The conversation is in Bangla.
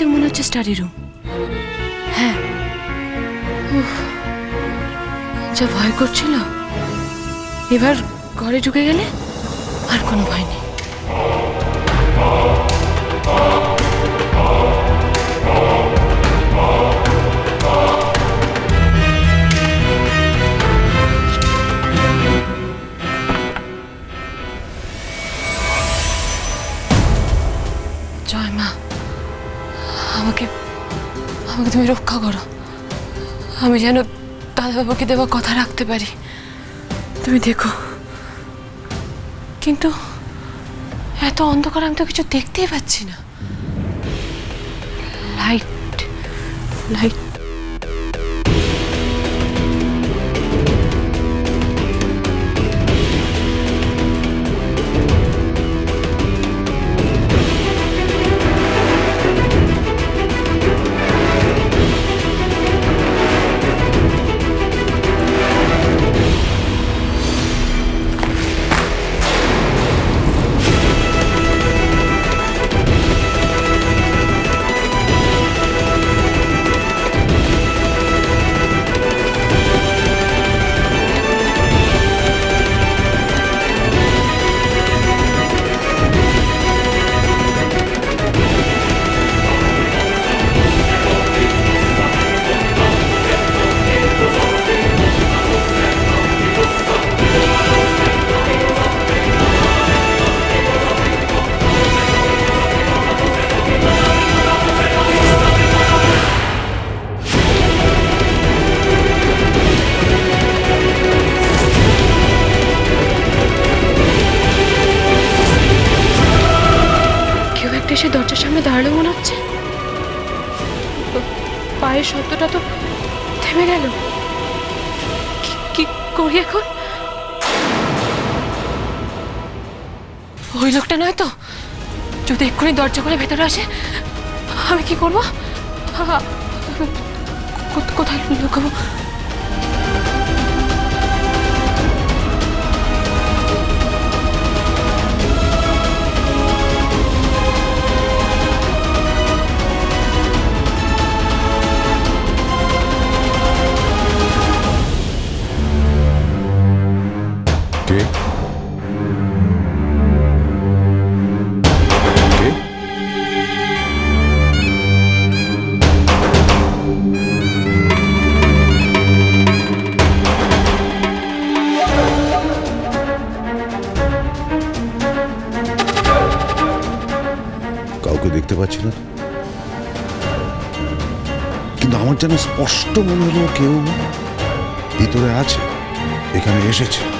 তো মনে হচ্ছে স্টাডি রুম হ্যাঁ। যা ভয় করছিল। এবার ঘরে ঢুকে গেলে আর কোনো ভয় নেই। জয় মা। আমাকে আমাকে তুমি রক্ষা করো। আমি যেন দাদাবাবুকে দেওয়া কথা রাখতে পারি। তুমি দেখো, কিন্তু এত অন্ধকার আমি তো কিছু দেখতেই পাচ্ছি না। লাইট লাইট এসে দরজার সামনে দাঁড়াল মনে হচ্ছে? পায়ের শব্দটা তো থেমে গেল। কি- করি এখন? ওই লোকটা নয় তো? যদি এক্ষুনি দরজা করে ভেতরে আসে, আমি কি করব? কোথায় লুকাবো? কাউকে দেখতে কিন্তু আমার যেন স্পষ্ট মনে হলো কেউ ভিতরে আছে এখানে এসেছে।